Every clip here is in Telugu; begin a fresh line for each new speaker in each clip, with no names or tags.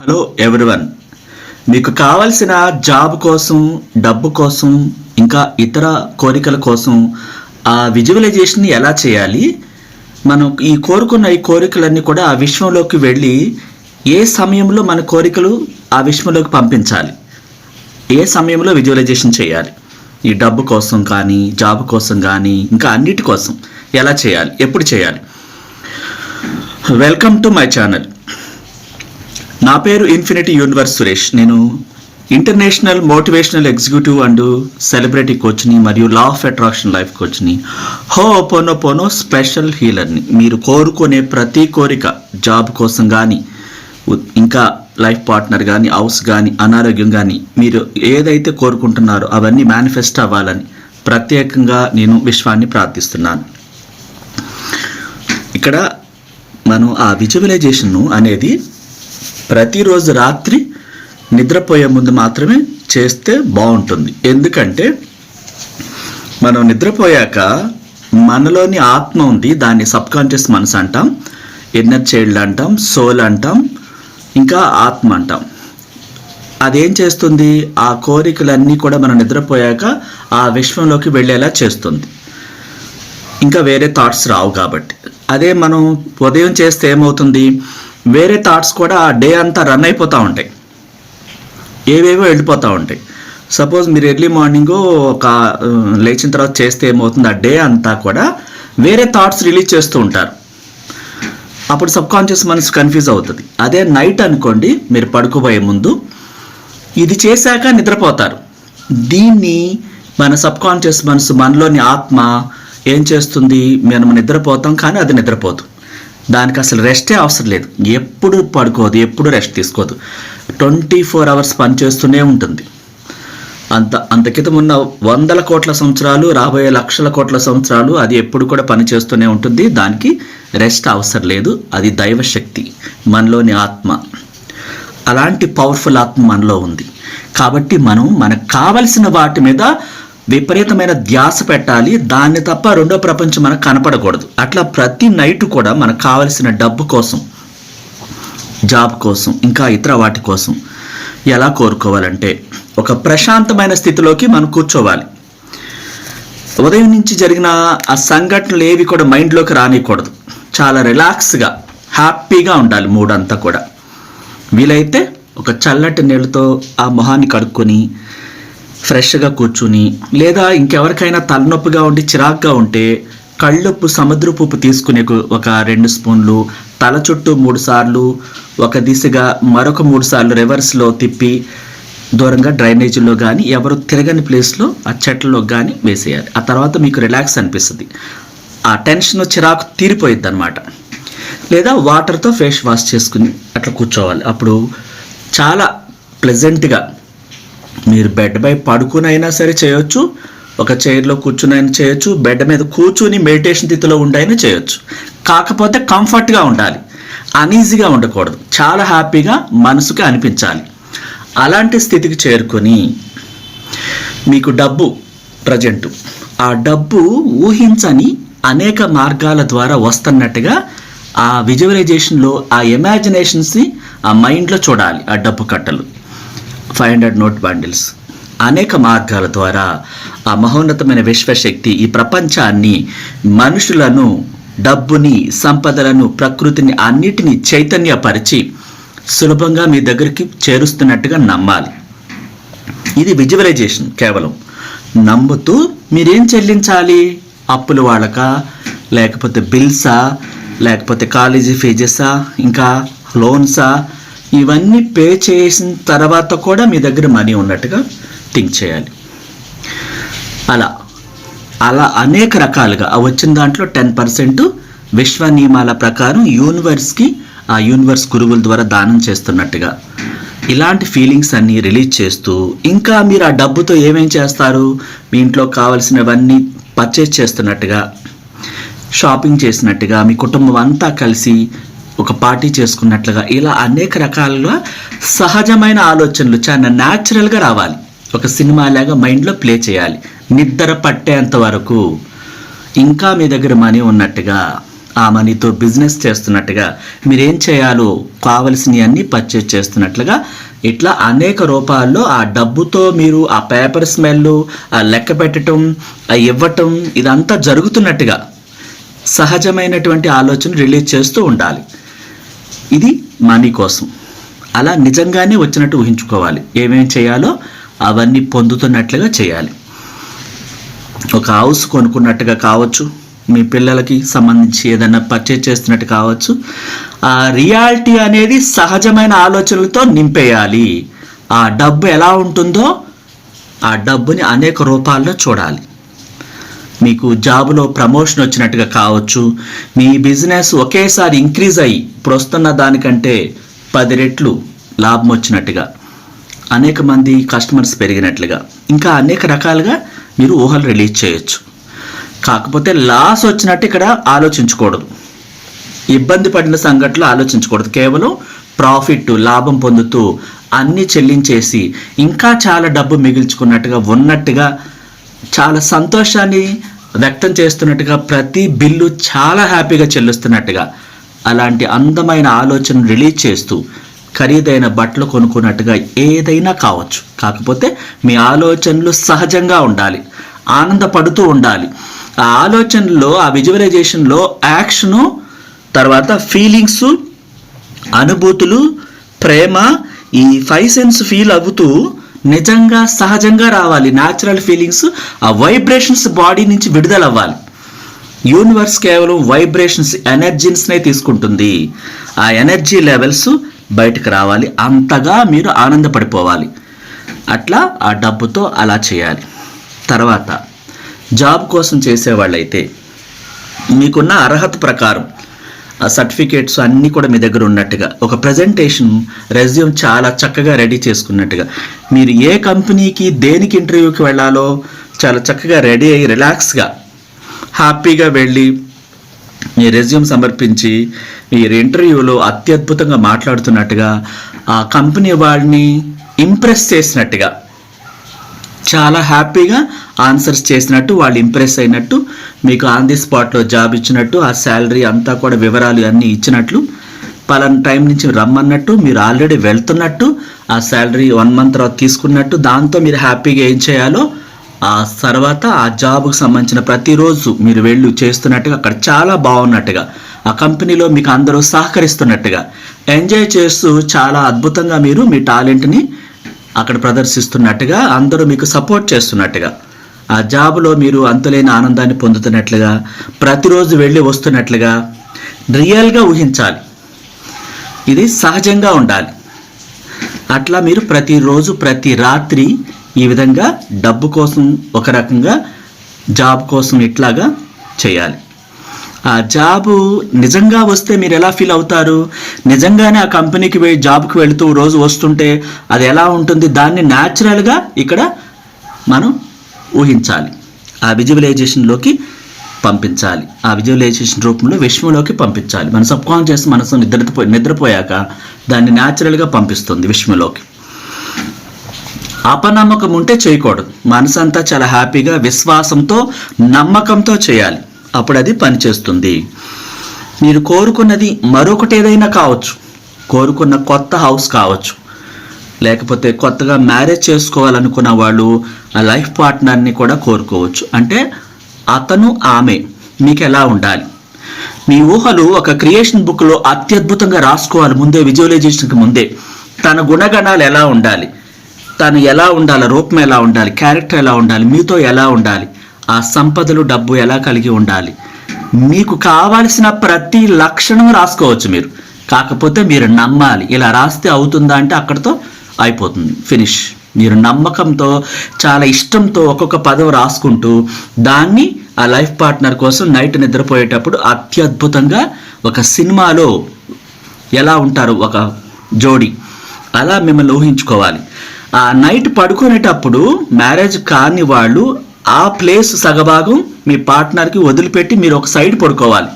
హలో ఎవ్రీవన్ మీకు కావలసిన జాబ్ కోసం డబ్బు కోసం ఇంకా ఇతర కోరికల కోసం ఆ విజువలైజేషన్ ఎలా చేయాలి? మనం ఈ కోరుకున్న ఈ కోరికలన్నీ కూడా ఆ విశ్వంలోకి వెళ్ళి ఏ సమయంలో మన కోరికలు ఆ విశ్వంలోకి పంపించాలి? ఏ సమయంలో విజువలైజేషన్ చేయాలి? ఈ డబ్బు కోసం కానీ జాబ్ కోసం కానీ ఇంకా అన్నిటి కోసం ఎలా చేయాలి? ఎప్పుడు చేయాలి? వెల్కమ్ టు మై ఛానల్ నా పేరు ఇన్ఫినిటీ యూనివర్స్ సురేష్. నేను international motivational executive and celebrity కోచ్ని మరియు లా ఆఫ్ అట్రాక్షన్ లైఫ్ కోచ్ని హో పోనో పోనో స్పెషల్ హీలర్ని మీరు కోరుకునే ప్రతి కోరిక జాబ్ కోసం కానీ ఇంకా లైఫ్ పార్ట్నర్ కానీ హౌస్ కానీ అనారోగ్యం కానీ మీరు ఏదైతే కోరుకుంటున్నారో అవన్నీ మేనిఫెస్ట్ అవ్వాలని ప్రత్యేకంగా నేను విశ్వాన్ని ప్రార్థిస్తున్నాను. ఇక్కడ మనం ఆ విజువలైజేషన్ అనేది ప్రతిరోజు రాత్రి నిద్రపోయే ముందు మాత్రమే చేస్తే బాగుంటుంది. ఎందుకంటే మనం నిద్రపోయాక మనలోని ఆత్మ ఉంది దాన్ని సబ్కాన్షియస్ మనసు అంటాం ఇన్నర్ చైల్డ్ అంటాం సోల్ అంటాం ఇంకా ఆత్మ అంటాం. అదేం చేస్తుంది? ఆ కోరికలన్నీ కూడా మనం నిద్రపోయాక ఆ విశ్వంలోకి వెళ్ళేలా చేస్తుంది. ఇంకా వేరే థాట్స్ రావు కాబట్టి. అదే మనం ఉదయం చేస్తే ఏమవుతుంది? వేరే థాట్స్ కూడా ఆ డే అంతా రన్ అయిపోతూ ఉంటాయి. ఏవేవో వెళ్ళిపోతూ ఉంటాయి. సపోజ్ మీరు ఎర్లీ మార్నింగ్ ఒక లేచిన తర్వాత చేస్తే ఏమవుతుంది? ఆ డే అంతా కూడా వేరే థాట్స్ రిలీజ్ చేస్తూ ఉంటారు. అప్పుడు సబ్ కాన్షియస్ మనసు కన్ఫ్యూజ్ అవుతుంది. అదే నైట్ అనుకోండి మీరు పడుకోబోయే ముందు ఇది చేశాక నిద్రపోతారు. దీన్ని మన సబ్ కాన్షియస్ మనసు మనలోని ఆత్మ ఏం చేస్తుంది? మనం నిద్రపోతాం కానీ అది నిద్రపోదు. దానికి అసలు రెస్టే అవసరం లేదు. ఎప్పుడు పడుకోదు ఎప్పుడు రెస్ట్ తీసుకోదు ట్వంటీ ఫోర్ అవర్స్ పనిచేస్తూనే ఉంటుంది. అంత అంత క్రితం ఉన్న వందల కోట్ల సంవత్సరాలు రాబోయే లక్షల కోట్ల సంవత్సరాలు అది ఎప్పుడు కూడా పనిచేస్తూనే ఉంటుంది. దానికి రెస్ట్ అవసరం లేదు. అది దైవశక్తి మనలోని ఆత్మ. అలాంటి పవర్ఫుల్ ఆత్మ మనలో ఉంది. కాబట్టి మనం మనకు కావలసిన వాటి మీద విపరీతమైన ధ్యాస పెట్టాలి. దాన్ని తప్ప రెండో ప్రపంచం మనకు కనపడకూడదు. అట్లా ప్రతి నైట్ కూడా మనకు కావలసిన డబ్బు కోసం జాబ్ కోసం ఇంకా ఇతర వాటి కోసం ఎలా కోరుకోవాలంటే ఒక ప్రశాంతమైన స్థితిలోకి మనం కూర్చోవాలి. ఉదయం నుంచి జరిగిన ఆ సంఘటనలు ఏవి కూడా మైండ్లోకి రానియకూడదు. చాలా రిలాక్స్గా హ్యాపీగా ఉండాలి మూడంతా కూడా. వీలైతే ఒక చల్లటి నీళ్ళతో ఆ మొహాన్ని కడుక్కొని ఫ్రెష్గా కూర్చుని లేదా ఇంకెవరికైనా తలనొప్పిగా ఉండి చిరాగ్గా ఉంటే కళ్ళుప్పు సముద్రపు ఉప్పు తీసుకునే ఒక- రెండు స్పూన్లు తల చుట్టూ మూడు సార్లు ఒక దిశగా మరొక మూడు సార్లు రివర్స్లో తిప్పి దూరంగా డ్రైనేజీలో కానీ ఎవరు తిరగని ప్లేస్లో ఆ చెట్లలో కానీ వేసేయాలి. ఆ తర్వాత మీకు రిలాక్స్ అనిపిస్తుంది. ఆ టెన్షన్ చిరాకు తీరిపోయిద్ది అనమాట లేదా వాటర్తో ఫేస్ వాష్ చేసుకుని అట్లా కూర్చోవాలి. అప్పుడు చాలా ప్లెజెంట్గా మీరు బెడ్ పై పడుకునైనా సరే చేయొచ్చు ఒక చైర్లో కూర్చునైనా చేయొచ్చు బెడ్ మీద కూర్చుని మెడిటేషన్ స్థితిలో ఉండైనా చేయొచ్చు. కాకపోతే కంఫర్ట్గా ఉండాలి. అనీజీగా ఉండకూడదు. చాలా హ్యాపీగా మనసుకి అనిపించాలి. అలాంటి స్థితికి చేరుకొని మీకు డబ్బు ప్రజెంట్ ఆ డబ్బు ఊహించని అనేక మార్గాల ద్వారా వస్తున్నట్టుగా ఆ విజువలైజేషన్లో ఆ ఇమాజినేషన్స్ని ఆ మైండ్లో చూడాలి. ఆ డబ్బు కట్టలు. Five hundred note bundles. అనేక మార్గాల ద్వారా ఆ మహోన్నతమైన విశ్వశక్తి ఈ ప్రపంచాన్ని మనుషులను డబ్బుని సంపదలను ప్రకృతిని అన్నిటినీ చైతన్యపరిచి సులభంగా మీ దగ్గరికి చేరుస్తున్నట్టుగా నమ్మాలి. ఇది విజువలైజేషన్ కేవలం. నమ్ముతూ మీరేం చెల్లించాలి? అప్పులు వాళ్ళక? లేకపోతే బిల్సా? లేకపోతే కాలేజీ ఫీజెసా ఇంకా లోన్సా? ఇవన్నీ పే చేసిన తర్వాత కూడా మీ దగ్గర మనీ ఉన్నట్టుగా థింక్ చేయాలి. అలా అలా అనేక రకాలుగా వచ్చిన దాంట్లో టెన్ పర్సెంట్ విశ్వ నియమాల ప్రకారం యూనివర్స్కి ఆ యూనివర్స్ గురువుల ద్వారా దానం చేస్తున్నట్టుగా. ఇలాంటి ఫీలింగ్స్ అన్నీ రిలీజ్ చేస్తూ ఇంకా మీరు ఆ డబ్బుతో ఏమేం చేస్తారు? మీ ఇంట్లో కావలసినవన్నీ పర్చేస్ చేస్తున్నట్టుగా షాపింగ్ చేసినట్టుగా మీ కుటుంబం అంతా కలిసి ఒక పార్టీ చేసుకున్నట్లుగా ఇలా అనేక రకాలుగా సహజమైన ఆలోచనలు చాలా న్యాచురల్గా రావాలి. ఒక సినిమా లాగా మైండ్లో ప్లే చేయాలి. నిద్ర పట్టేంత వరకు ఇంకా మీ దగ్గర మనీ ఉన్నట్టుగా ఆ మనీతో బిజినెస్ చేస్తున్నట్టుగా మీరేం చేయాలో కావలసినవి అన్నీ పర్చేజ్ చేస్తున్నట్లుగా ఇట్లా అనేక రూపాల్లో ఆ డబ్బుతో మీరు ఆ పేపర్ స్మెల్ ఆ లెక్క పెట్టడం ఆ ఇవ్వటం ఇదంతా జరుగుతున్నట్టుగా సహజమైనటువంటి ఆలోచన రిలీజ్ చేస్తూ ఉండాలి. ఇది మనీ కోసం. అలా నిజంగానే వచ్చినట్టు ఊహించుకోవాలి. ఏమేం చేయాలో అవన్నీ పొందుతున్నట్లుగా చేయాలి. ఒక హౌస్ కొనుక్కున్నట్టుగా కావచ్చు మీ పిల్లలకి సంబంధించి ఏదైనా పర్చేజ్ చేస్తున్నట్టు కావచ్చు ఆ రియాలిటీ అనేది సహజమైన ఆలోచనలతో నింపేయాలి. ఆ డబ్బు ఎలా ఉంటుందో ఆ డబ్బుని అనేక రూపాల్లో చూడాలి. మీకు జాబులో ప్రమోషన్ వచ్చినట్టుగా కావచ్చు. మీ బిజినెస్ ఒకేసారి ఇంక్రీజ్ అయ్యి ఇప్పుడు వస్తున్న దానికంటే పది రెట్లు లాభం వచ్చినట్టుగా అనేక మంది కస్టమర్స్ పెరిగినట్లుగా ఇంకా అనేక రకాలుగా మీరు ఊహలు రిలీజ్ చేయొచ్చు. కాకపోతే లాస్ వచ్చినట్టు ఇక్కడ ఆలోచించకూడదు. ఇబ్బంది పడిన సంఘటనలు ఆలోచించకూడదు. కేవలం ప్రాఫిట్ లాభం పొందుతూ అన్ని చెల్లించేసి ఇంకా చాలా డబ్బు మిగిల్చుకున్నట్టుగా ఉన్నట్టుగా చాలా సంతోషాన్ని వ్యక్తం చేస్తున్నట్టుగా ప్రతి బిల్లు చాలా హ్యాపీగా చెల్లిస్తున్నట్టుగా అలాంటి అందమైన ఆలోచన రిలీజ్ చేస్తూ ఖరీదైన బట్టలు కొనుక్కున్నట్టుగా ఏదైనా కావచ్చు. కాకపోతే మీ ఆలోచనలు సహజంగా ఉండాలి. ఆనందపడుతూ ఉండాలి. ఆ ఆలోచనలో ఆ విజువలైజేషన్లో యాక్షను తర్వాత ఫీలింగ్స్ అనుభూతులు ప్రేమ ఈ ఫైవ్ సెన్స్ ఫీల్ అవుతూ నిజంగా సహజంగా రావాలి. న్యాచురల్ ఫీలింగ్స్ ఆ వైబ్రేషన్స్ బాడీ నుంచి విడుదల అవ్వాలి యూనివర్స్ కేవలం వైబ్రేషన్స్ ఎనర్జీస్నే తీసుకుంటుంది. ఆ ఎనర్జీ లెవెల్స్ బయటకు రావాలి. అంతగా మీరు ఆనందపడిపోవాలి. అట్లా ఆ డబ్బుతో అలా చేయాలి. తర్వాత జాబ్ కోసం చేసేవాళ్ళైతే మీకున్న అర్హత ప్రకారం సర్టిఫికేట్స్ అన్నీ కూడా మీ దగ్గర ఉన్నట్టుగా ఒక ప్రజెంటేషన్ రెజ్యూమ్ చాలా చక్కగా రెడీ చేసుకున్నట్టుగా. మీరు ఏ కంపెనీకి దేనికి ఇంటర్వ్యూకి వెళ్ళాలో చాలా చక్కగా రెడీ అయ్యి రిలాక్స్గా హ్యాపీగా వెళ్ళి మీ రెజ్యూమ్ సమర్పించి మీరు ఇంటర్వ్యూలో అత్యద్భుతంగా మాట్లాడుతున్నట్టుగా ఆ కంపెనీ వాళ్ళని ఇంప్రెస్ చేసినట్టుగా. చాలా హ్యాపీగా ఆన్సర్స్ చేసినట్టు వాళ్ళు ఇంప్రెస్ అయినట్టు మీకు ఆన్ ది స్పాట్లో జాబ్ ఇచ్చినట్టు ఆ శాలరీ అంతా కూడా వివరాలు అన్నీ ఇచ్చినట్లు పలానా టైం నుంచి రమ్మన్నట్టు మీరు ఆల్రెడీ వెళ్తున్నట్టు ఆ శాలరీ వన్ మంత్ తర్వాత తీసుకున్నట్టు దాంతో మీరు హ్యాపీగా ఏం చేయాలో ఆ తర్వాత ఆ జాబ్కు సంబంధించిన ప్రతిరోజు మీరు వెళ్ళి చేస్తున్నట్టుగా అక్కడ చాలా బాగున్నట్టుగా ఆ కంపెనీలో మీకు అందరూ సహకరిస్తున్నట్టుగా ఎంజాయ్ చేస్తూ చాలా అద్భుతంగా మీరు మీ టాలెంట్ని అక్కడ ప్రదర్శిస్తున్నట్టుగా అందరూ మీకు సపోర్ట్ చేస్తున్నట్టుగా. ఆ జాబ్లో మీరు అంతులేని ఆనందాన్ని పొందుతున్నట్లుగా ప్రతిరోజు వెళ్ళి వస్తున్నట్లుగా రియల్గా ఊహించాలి. ఇది సహజంగా ఉండాలి. అట్లా మీరు ప్రతిరోజు ప్రతి రాత్రి ఈ విధంగా డబ్బు కోసం ఒక రకంగా జాబ్ కోసం ఇట్లాగా చేయాలి. ఆ జాబు నిజంగా వస్తే మీరు ఎలా ఫీల్ అవుతారు? నిజంగానే ఆ కంపెనీకి పోయి జాబ్కి వెళుతూ రోజు వస్తుంటే అది ఎలా ఉంటుంది? దాన్ని న్యాచురల్గా ఇక్కడ మనం ఊహించాలి. ఆ విజువలైజేషన్లోకి పంపించాలి. ఆ విజువలైజేషన్ రూపంలో విశ్వంలోకి పంపించాలి. మన సబ్కాన్షియస్ మనసు నిద్రపోయి నిద్రపోయాక దాన్ని న్యాచురల్గా పంపిస్తుంది విశ్వంలోకి. అపనమ్మకం ఉంటే చేయకూడదు. మనసు అంతా చాలా హ్యాపీగా విశ్వాసంతో నమ్మకంతో చేయాలి. అప్పుడు అది పనిచేస్తుంది. మీరు కోరుకున్నది మరొకటి ఏదైనా కావచ్చు. కోరుకున్న కొత్త హౌస్ కావచ్చు. లేకపోతే కొత్తగా మ్యారేజ్ చేసుకోవాలనుకున్న వాళ్ళు ఆ లైఫ్ పార్ట్నర్ని కూడా కోరుకోవచ్చు. అంటే అతను ఆమె. మీకు ఎలా ఉండాలి? మీ ఊహలు ఒక క్రియేషన్ బుక్లో అత్యద్భుతంగా రాసుకోవాలి ముందే విజువలైజేషన్కి ముందే. తన గుణగణాలు ఎలా ఉండాలి? తను ఎలా ఉండాలి? రూపం ఎలా ఉండాలి? క్యారెక్టర్ ఎలా ఉండాలి? మీతో ఎలా ఉండాలి? ఆ సంపదలు డబ్బు ఎలా కలిగి ఉండాలి? మీకు కావాల్సిన ప్రతి లక్షణం రాసుకోవచ్చు మీరు. కాకపోతే మీరు నమ్మాలి. ఇలా రాస్తే అవుతుందా అంటే అక్కడితో అయిపోతుంది. ఫినిష్. మీరు నమ్మకంతో చాలా ఇష్టంతో ఒక్కొక్క పదం రాసుకుంటూ దాన్ని ఆ లైఫ్ పార్ట్నర్ కోసం నైట్ నిద్రపోయేటప్పుడు అత్యద్భుతంగా ఒక సినిమాలో ఎలా ఉంటారు? ఒక జోడి. అలా మిమ్మల్ని ఊహించుకోవాలి. ఆ నైట్ పడుకునేటప్పుడు మ్యారేజ్ కాని వాళ్ళు ఆ ప్లేస్ సగభాగం మీ పార్ట్నర్కి వదిలిపెట్టి మీరు ఒక సైడ్ పడుకోవాలి.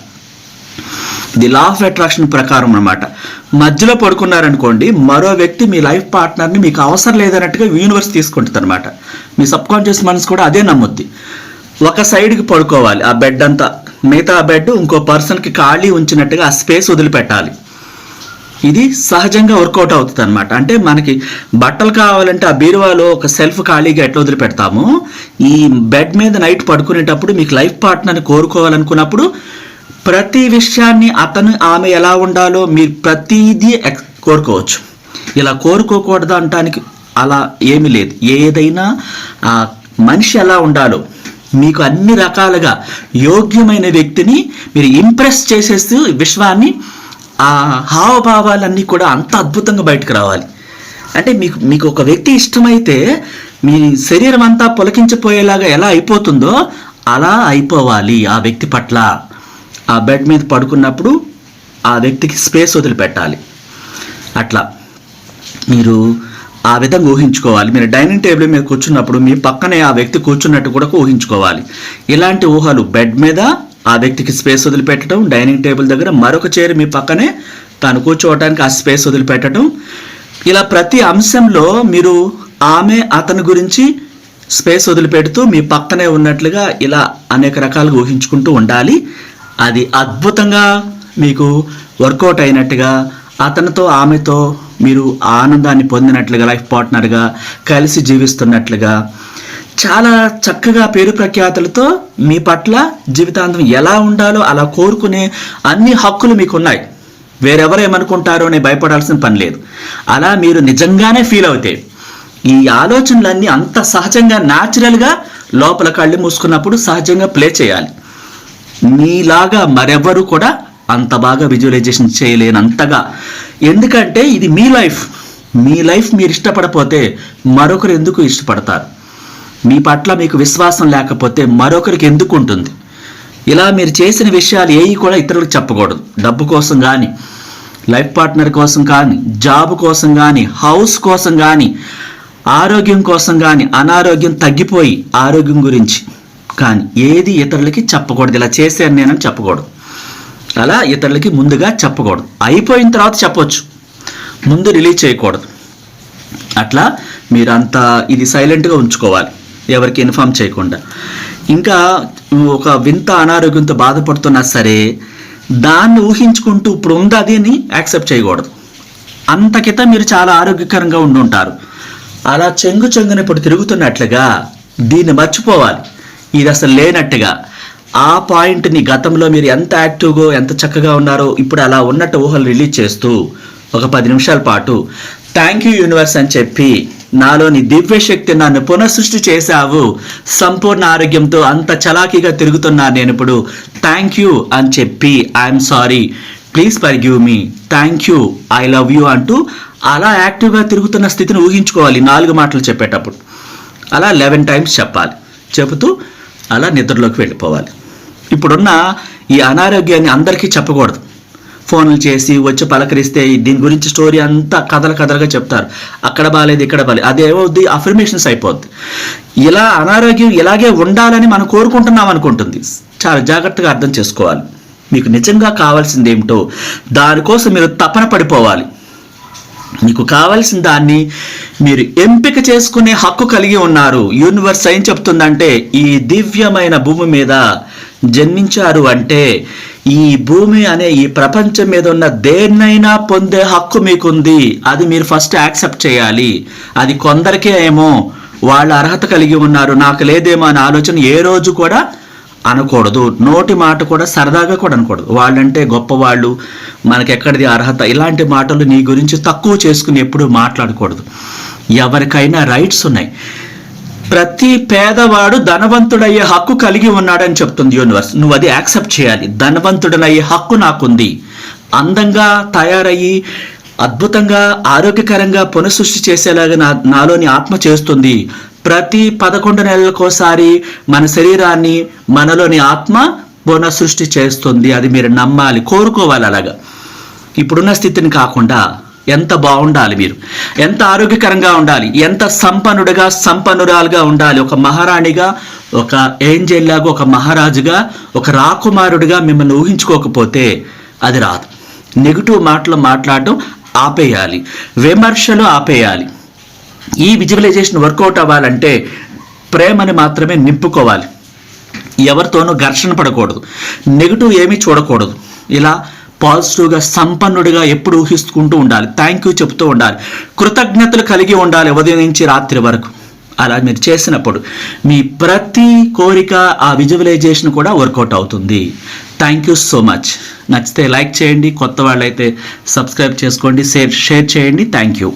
ది లా ఆఫ్ అట్రాక్షన్ ప్రకారం అనమాట మధ్యలో పడుకున్నారనుకోండి మరో వ్యక్తి మీ లైఫ్ పార్ట్నర్ని మీకు అవసరం లేదన్నట్టుగా యూనివర్స్ తీసుకుంటుంది అనమాట మీ సబ్ కాన్షియస్ మనసు కూడా అదే నమ్ముద్ది. ఒక సైడ్కి పడుకోవాలి ఆ బెడ్ అంతా. మిగతా బెడ్ ఇంకో పర్సన్కి ఖాళీ ఉంచినట్టుగా ఆ స్పేస్ వదిలిపెట్టాలి. ఇది సహజంగా వర్కౌట్ అవుతుంది అనమాట అంటే మనకి బట్టలు కావాలంటే ఆ బీరువాలో ఒక సెల్ఫ్ ఖాళీగా ఎట్లా వదిలిపెడతాము? ఈ బెడ్ మీద నైట్ పడుకునేటప్పుడు మీకు లైఫ్ పార్ట్నర్ని కోరుకోవాలనుకున్నప్పుడు ప్రతి విషయాన్ని అతను ఆమె ఎలా ఉండాలో మీరు ప్రతిదీ కోరుకోవచ్చు. ఇలా కోరుకోకూడదు అనటానికి అలా ఏమీ లేదు. ఏదైనా ఆ మనిషి ఎలా ఉండాలో మీకు అన్ని రకాలుగా యోగ్యమైన వ్యక్తిని మీరు ఇంప్రెస్ చేసేస్తూ విశ్వాన్ని ఆ హావభావాలన్నీ కూడా అంత అద్భుతంగా బయటకు రావాలి. అంటే మీకు మీకు ఒక వ్యక్తి ఇష్టమైతే మీ శరీరం అంతా పులకించిపోయేలాగా ఎలా అయిపోతుందో అలా అయిపోవాలి ఆ వ్యక్తి పట్ల. ఆ బెడ్ మీద పడుకున్నప్పుడు ఆ వ్యక్తికి స్పేస్ వదిలిపెట్టాలి. అట్లా మీరు ఆ విధంగా ఊహించుకోవాలి. మీరు డైనింగ్ టేబుల్ మీద కూర్చున్నప్పుడు మీ పక్కనే ఆ వ్యక్తి కూర్చున్నట్టు కూడా ఊహించుకోవాలి. ఇలాంటి ఊహలు బెడ్ మీద ఆ వ్యక్తికి స్పేస్ వదిలిపెట్టడం డైనింగ్ టేబుల్ దగ్గర మరొక చైర్ మీ పక్కనే తను కూర్చోవడానికి ఆ స్పేస్ వదిలిపెట్టడం. ఇలా ప్రతి అంశంలో మీరు ఆమె అతని గురించి స్పేస్ వదిలిపెడుతూ మీ పక్కనే ఉన్నట్లుగా ఇలా అనేక రకాలుగా ఊహించుకుంటూ ఉండాలి. అది అద్భుతంగా మీకు వర్కౌట్ అయినట్టుగా అతనితో ఆమెతో మీరు ఆనందాన్ని పొందినట్లుగా లైఫ్ పార్ట్నర్గా కలిసి జీవిస్తున్నట్లుగా చాలా చక్కగా పేరు ప్రఖ్యాతులతో మీ పట్ల జీవితాంతం ఎలా ఉండాలో అలా కోరుకునే అన్ని హక్కులు మీకు ఉన్నాయి వేరెవరు ఏమనుకుంటారో అని భయపడాల్సిన పని లేదు. అలా మీరు నిజంగానే ఫీల్ అవుతాయి ఈ ఆలోచనలన్నీ అంత సహజంగా న్యాచురల్గా లోపల కళ్ళు మూసుకున్నప్పుడు సహజంగా ప్లే చేయాలి. మీలాగా మరెవ్వరు కూడా అంత బాగా విజువలైజేషన్ చేయలేనంతగా. ఎందుకంటే ఇది మీ లైఫ్ మీ లైఫ్ మీరు ఇష్టపడపోతే మరొకరు ఎందుకు ఇష్టపడతారు? మీ పట్ల మీకు విశ్వాసం లేకపోతే మరొకరికి ఎందుకు ఉంటుంది? ఇలా మీరు చేసిన విషయాలు ఏవి కూడా ఇతరులకు చెప్పకూడదు. డబ్బు కోసం కానీ లైఫ్ పార్ట్నర్ కోసం కానీ జాబ్ కోసం కానీ హౌస్ కోసం కానీ ఆరోగ్యం కోసం కానీ అనారోగ్యం తగ్గిపోయి ఆరోగ్యం గురించి. కానీ ఏది ఇతరులకి చెప్పకూడదు. ఇలా చేశాను నేనని చెప్పకూడదు. అలా ఇతరులకి ముందుగా చెప్పకూడదు. అయిపోయిన తర్వాత చెప్పొచ్చు. ముందు రిలీజ్ చేయకూడదు. అట్లా మీరంతా ఇది సైలెంట్గా ఉంచుకోవాలి. ఎవరికి ఇన్ఫామ్ చేయకుండా. ఇంకా ఒక వింత అనారోగ్యంతో బాధపడుతున్నా సరే దాన్ని ఊహించుకుంటూ ఇప్పుడు ఉంది అది అని యాక్సెప్ట్ చేయకూడదు. అంతకిత మీరు చాలా ఆరోగ్యకరంగా ఉండి ఉంటారు అలా చెంగు చెంగున ఇప్పుడు తిరుగుతున్నట్లుగా దీన్ని మర్చిపోవాలి. ఇది అసలు లేనట్టుగా. ఆ పాయింట్ని గతంలో మీరు ఎంత యాక్టివ్గా ఎంత చక్కగా ఉన్నారో ఇప్పుడు అలా ఉన్నట్టు ఊహలు రిలీజ్ చేస్తూ ఒక పది నిమిషాల పాటు థ్యాంక్ యూ యూనివర్స్ అని చెప్పి నాలోని దివ్యశక్తి నన్ను పునఃసృష్టి చేశావు. సంపూర్ణ ఆరోగ్యంతో అంత చలాకీగా తిరుగుతున్నాను నేను ఇప్పుడు. థ్యాంక్ యూ అని చెప్పి I'm sorry please forgive me thank you I love you అంటూ అలా యాక్టివ్గా తిరుగుతున్న స్థితిని ఊహించుకోవాలి. నాలుగు మాటలు చెప్పేటప్పుడు. అలా లెవెన్ టైమ్స్ చెప్పాలి. చెబుతూ అలా నిద్రలోకి వెళ్ళిపోవాలి. ఇప్పుడున్న ఈ అనారోగ్యాన్ని అందరికీ చెప్పకూడదు. ఫోన్లు చేసి వచ్చి పలకరిస్తే దీని గురించి స్టోరీ అంతా కథల కథలుగా చెప్తారు. అక్కడ బాగాలేదు ఇక్కడ బాగాలేదు అదేమవుద్ది అఫర్మేషన్స్ అయిపోద్ది. ఇలా అనారోగ్యం ఇలాగే ఉండాలని మనం కోరుకుంటున్నాం అనుకుంటుంది. చాలా జాగ్రత్తగా అర్థం చేసుకోవాలి. మీకు నిజంగా కావాల్సింది ఏమిటో దానికోసం మీరు తపన పడిపోవాలి. మీకు కావాల్సిన దాన్ని మీరు ఎంపిక చేసుకునే హక్కు కలిగి ఉన్నారు. యూనివర్స్ ఏం చెప్తుందంటే ఈ దివ్యమైన భూమి మీద జన్మించారు అంటే ఈ భూమి అనే ఈ ప్రపంచం మీద ఉన్న దేన్నైనా పొందే హక్కు మీకుంది. అది మీరు ఫస్ట్ యాక్సెప్ట్ చేయాలి. అది కొందరికే ఏమో వాళ్ళ అర్హత కలిగి ఉన్నారు. నాకు లేదేమో అనే ఆలోచన ఏ రోజు కూడా అనకూడదు. నోటి మాట కూడా సరదాగా కూడా అనకూడదు. వాళ్ళంటే గొప్పవాళ్ళు. మనకెక్కడిది అర్హత? ఇలాంటి మాటలు నీ గురించి తక్కువ చేసుకుని ఎప్పుడూ మాట్లాడకూడదు. ఎవరికైనా రైట్స్ ఉన్నాయి. ప్రతి పేదవాడు ధనవంతుడయ్యే హక్కు కలిగి ఉన్నాడని చెప్తుంది యూనివర్స్. నువ్వు అది యాక్సెప్ట్ చేయాలి. ధనవంతుడనయ్యే హక్కు నాకుంది. అందంగా తయారయ్యి అద్భుతంగా ఆరోగ్యకరంగా పునఃసృష్టి చేసేలాగా నా నాలోని ఆత్మ చేస్తుంది. ప్రతి పదకొండు నెలలకోసారి మన శరీరాన్ని మనలోని ఆత్మ పునఃసృష్టి చేస్తుంది. అది మీరు నమ్మాలి కోరుకోవాలి అలాగా. ఇప్పుడున్న స్థితిని కాకుండా ఎంత బాగుండాలి మీరు? ఎంత ఆరోగ్యకరంగా ఉండాలి? ఎంత సంపన్నుడిగా సంపన్నురాలుగా ఉండాలి? ఒక మహారాణిగా ఒక ఏంజెల్ లాగా ఒక మహారాజుగా ఒక రాకుమారుడిగా మిమ్మల్ని ఊహించుకోకపోతే అది రాదు. నెగిటివ్ మాటలు మాట్లాడడం ఆపేయాలి. విమర్శలు ఆపేయాలి. ఈ విజువలైజేషన్ వర్కౌట్ అవ్వాలంటే ప్రేమని మాత్రమే నింపుకోవాలి. ఎవరితోనూ ఘర్షణ పడకూడదు. నెగిటివ్ ఏమీ చూడకూడదు. ఇలా పాజిటివ్గా సంపన్నుడిగా ఎప్పుడు ఊహిస్తుంటూ ఉండాలి. థ్యాంక్ యూ చెప్తూ ఉండాలి. కృతజ్ఞతలు కలిగి ఉండాలి ఉదయం నుంచి రాత్రి వరకు. అలా మీరు చేసినప్పుడు మీ ప్రతి కోరిక ఆ విజువలైజేషన్ కూడా వర్కౌట్ అవుతుంది. థ్యాంక్ యూ సో మచ్ నచ్చితే లైక్ చేయండి కొత్త వాళ్ళైతే సబ్స్క్రైబ్ చేసుకోండి షేర్ షేర్ చేయండి. Thank you